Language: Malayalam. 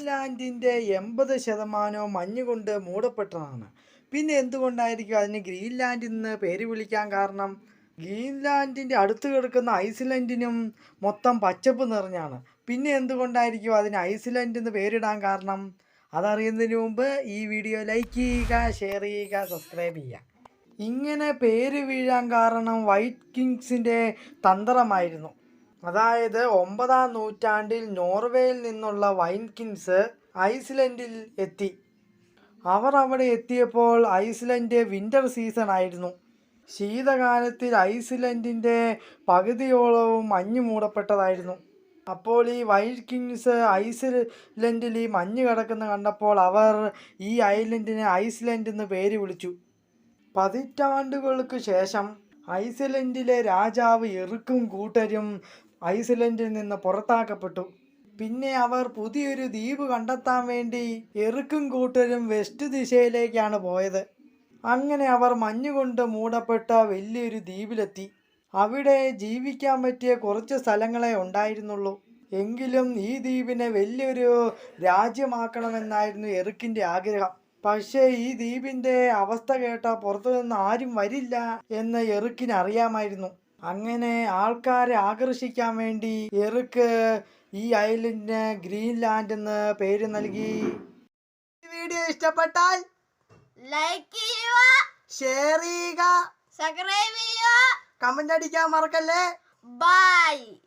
ഗ്രീൻലാൻഡിന്റെ എൺപത് ശതമാനവും മഞ്ഞ് കൊണ്ട് മൂടപ്പെട്ടതാണ്. പിന്നെ എന്തുകൊണ്ടായിരിക്കും അതിന് ഗ്രീൻലാൻഡ് എന്ന് പേര് വിളിക്കാൻ കാരണം? ഗ്രീൻലാൻഡിന്റെ അടുത്ത് കിടക്കുന്ന ഐസ്ലൻഡിനും മൊത്തം പച്ചപ്പ് നിറഞ്ഞാണ്. പിന്നെ എന്തുകൊണ്ടായിരിക്കും അതിന് ഐസ്ലൻഡ് എന്ന് പേരിടാൻ കാരണം? അതറിയുന്നതിന് മുമ്പ് ഈ വീഡിയോ ലൈക്ക് ചെയ്യുക ഷെയർ ചെയ്യുക സബ്സ്ക്രൈബ് ചെയ്യുക. ഇങ്ങനെ പേര് വീഴാൻ കാരണം വൈറ്റ് കിങ്സിന്റെ തന്ത്രമായിരുന്നു. അതായത് ഒമ്പതാം നൂറ്റാണ്ടിൽ നോർവേയിൽ നിന്നുള്ള വൈൻകിൻസ് ഐസ്ലൻഡിൽ എത്തി. അവർ അവിടെ എത്തിയപ്പോൾ ഐസ്ലൻഡ് വിന്റർ സീസൺ ആയിരുന്നു. ശീതകാലത്തിൽ ഐസ്ലൻഡിന്റെ പകുതിയോളവും മഞ്ഞ് മൂടപ്പെട്ടതായിരുന്നു. അപ്പോൾ ഈ വൈറ്റ് കിങ്സ് ഐസ്ലൻഡിൽ ഈ മഞ്ഞ് കിടക്കുന്ന കണ്ടപ്പോൾ അവർ ഈ ഐലൻഡിനെ ഐസ്ലൻഡ് എന്ന് പേര് വിളിച്ചു. പതിറ്റാണ്ടുകൾക്ക് ശേഷം ഐസ്ലൻഡിലെ രാജാവ് എറുക്കും കൂട്ടരും ഐസ്ലൻഡിൽ നിന്ന് പുറത്താക്കപ്പെട്ടു. പിന്നെ അവർ പുതിയൊരു ദ്വീപ് കണ്ടെത്താൻ വേണ്ടി എറുക്കും കൂട്ടരും വെസ്റ്റ് ദിശയിലേക്കാണ് പോയത്. അങ്ങനെ അവർ മഞ്ഞുകൊണ്ട് മൂടപ്പെട്ട വലിയൊരു ദ്വീപിലെത്തി. അവിടെ ജീവിക്കാൻ പറ്റിയ കുറച്ച് സ്ഥലങ്ങളെ ഉണ്ടായിരുന്നുള്ളൂ. എങ്കിലും ഈ ദ്വീപിനെ വലിയൊരു രാജ്യമാക്കണമെന്നായിരുന്നു എറുക്കിന്റെ ആഗ്രഹം. പക്ഷേ ഈ ദ്വീപിന്റെ അവസ്ഥ കേട്ട പുറത്തുനിന്ന് ആരും വരില്ല എന്ന് എറുക്കിന് അറിയാമായിരുന്നു. അങ്ങനെ ആൾക്കാരെ ആകർഷിക്കാൻ വേണ്ടി എറുക്ക് ഈ ഐലൻഡിന് ഗ്രീൻലാൻഡ് എന്ന് പേര് നൽകി. വീഡിയോ ഇഷ്ടപ്പെട്ടാൽ ലൈക്ക് ചെയ്യുക. ഷെയർ ചെയ്യുക. സബ്സ്ക്രൈബ് ചെയ്യുക. കമന്റ് അടിക്കാൻ മറക്കല്ലേ? ബൈ